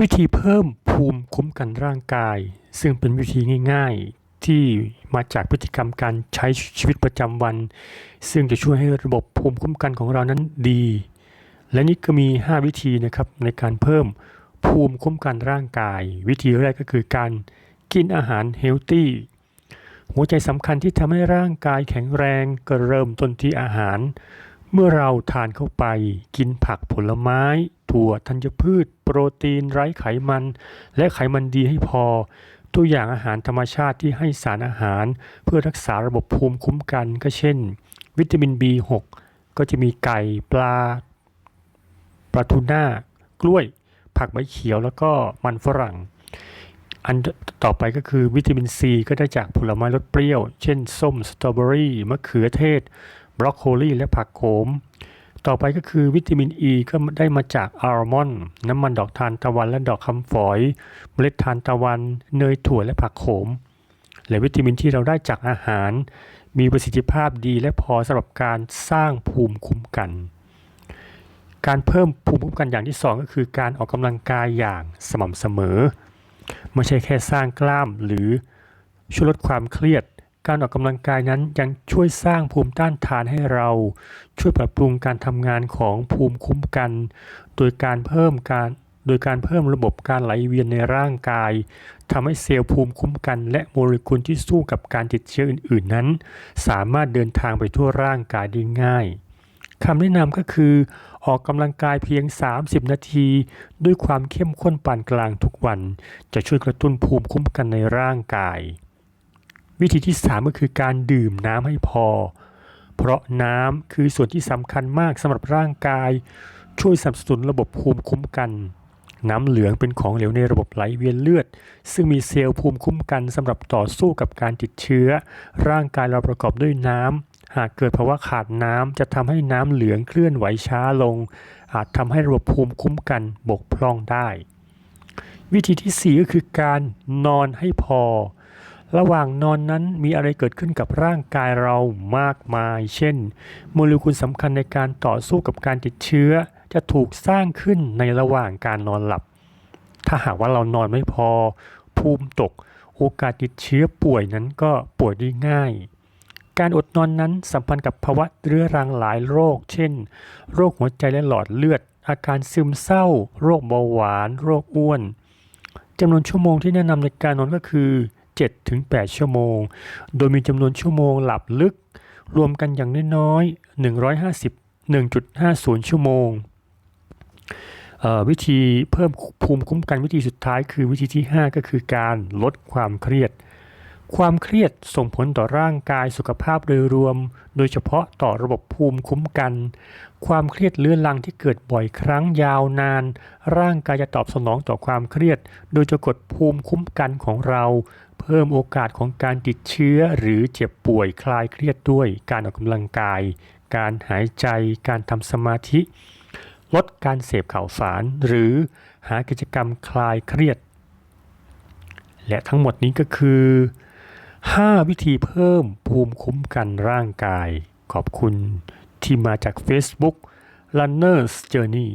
วิธีเพิ่มภูมิคุ้มกันร่างกาย ซึ่งเป็นวิธีง่าย ๆ ที่มาจากพฤติกรรมการใช้ชีวิตประจำวัน ซึ่งจะช่วยให้ระบบภูมิคุ้มกันของเรานั้นดี และนี่ก็มี 5 วิธีนะครับในการเพิ่มภูมิคุ้มกันร่างกาย วิธีแรกก็คือการกินอาหารเฮลตี้หัวใจสำคัญที่ทำให้ร่างกายแข็งแรงก็เริ่มต้นที่อาหาร เมื่อเราทานเข้าไปกินผักผลไม้ ถั่วธัญพืช โปรตีนไร้ไขมัน และไขมันดีให้พอ ตัวอย่างอาหารธรรมชาติที่ให้สารอาหาร เพื่อรักษาระบบภูมิคุ้มกันก็เช่น วิตามิน B6 ก็จะมีไก่ปลาปลาทูน่ากล้วย ผักใบเขียวแล้วก็มันฝรั่ง อันต่อไปก็คือวิตามินซีก็ได้จากผลไม้รสเปรี้ยว เช่น ส้มสตรอเบอรี่มะเขือเทศ รอกโคลีและผักโขม ต่อไปก็คือวิตามินอ e ีก็ได้มาจากอัลมอนด์น้ำมันดอกทานตะวันและดอกคำฝอย เมล็ดทานตะวัน เนยถั่วและผักโขม และวิตามินที่เราได้จากอาหาร มีประสิทธิภาพดีและพอสำหรับการสร้างภูมิคุ้มกัน การเพิ่มภูมิคุ้มกันอย่างที่สองก็คือการออกกำลังกายอย่างสม่ำเสมอ ไม่ใช่แค่สร้างกล้ามหรือช่วยลดความเครียด การออกกำลังกายนั้นยังช่วยสร้างภูมิต้านทานให้เรา ช่วยปรับปรุงการทำงานของภูมิคุ้มกัน โดยการเพิ่มการโดยการเพิ่มระบบการไหลเวียนในร่างกายทำให้เซลล์ภูมิคุ้มกัน และโมเลกุลที่สู้กับการติดเชื้ออื่น ๆ นั้น สามารถเดินทางไปทั่วร่างกายได้ง่ายคำแนะนำก็คือออกกำลังกายเพียง 30 นาที ด้วยความเข้มข้นปานกลางทุกวัน จะช่วยกระตุ้นภูมิคุ้มกันในร่างกาย วิธีที่ 3 ก็คือการดื่มน้ำให้พอ เพราะน้ำคือส่วนที่สำคัญมากสำหรับร่างกาย ช่วยสนับสนุนระบบภูมิคุ้มกัน น้ำเหลืองเป็นของเหลวในระบบไหลเวียนเลือด ซึ่งมีเซลล์ภูมิคุ้มกันสำหรับต่อสู้กับการติดเชื้อ ร่างกายเราประกอบด้วยน้ำหากเกิดภาวะขาดน้ำจะทำให้น้ำเหลืองเคลื่อนไหวช้าลง อาจทำให้ระบบภูมิคุ้มกันบกพร่องได้ วิธีที่ 4 ก็คือการนอนให้พอ ระหว่างนอนนั้นมีอะไรเกิดขึ้นกับร่างกายเรามากมาย เช่น โมเลกุลสำคัญในการต่อสู้กับการติดเชื้อ จะถูกสร้างขึ้นในระหว่างการนอนหลับ ถ้าหากว่าเรานอนไม่พอ ภูมิตก โอกาสติดเชื้อป่วยนั้นก็ป่วยได้ง่าย การอดนอนนั้นสัมพันธ์กับภาวะเรื้อรังหลายโรค เช่น โรคหัวใจและหลอดเลือด อาการซึมเศร้า โรคเบาหวาน โรคอ้วนจำนวนชั่วโมงที่แนะนำในการนอนก็คือ 7-8 ชั่วโมง โดยมีจำนวนชั่วโมงหลับลึก รวมกันอย่างน้อยๆ150 1.50 ชั่วโมง วิธีเพิ่มภูมิคุ้มกันวิธีสุดท้ายคือวิธีที่ 5 ก็คือการลดความเครียด ความเครียดส่งผลต่อร่างกายสุขภาพโดยรวม โดยเฉพาะต่อระบบภูมิคุ้มกัน ความเครียดเรื้อรังที่เกิดบ่อยครั้งยาวนาน ร่างกายจะตอบสนองต่อความเครียด โดยจะกดภูมิคุ้มกันของเรา เพิ่มโอกาสของการติดเชื้อหรือเจ็บป่วยคลายเครียดด้วยการออกกำลังกาย การหายใจ การทำสมาธิ ลดการเสพข่าวสาร หรือหากิจกรรมคลายเครียด และทั้งหมดนี้ก็คือ 5 วิธีเพิ่มภูมิคุ้มกันร่างกาย ขอบคุณที่มาจาก Facebook Runner's Journey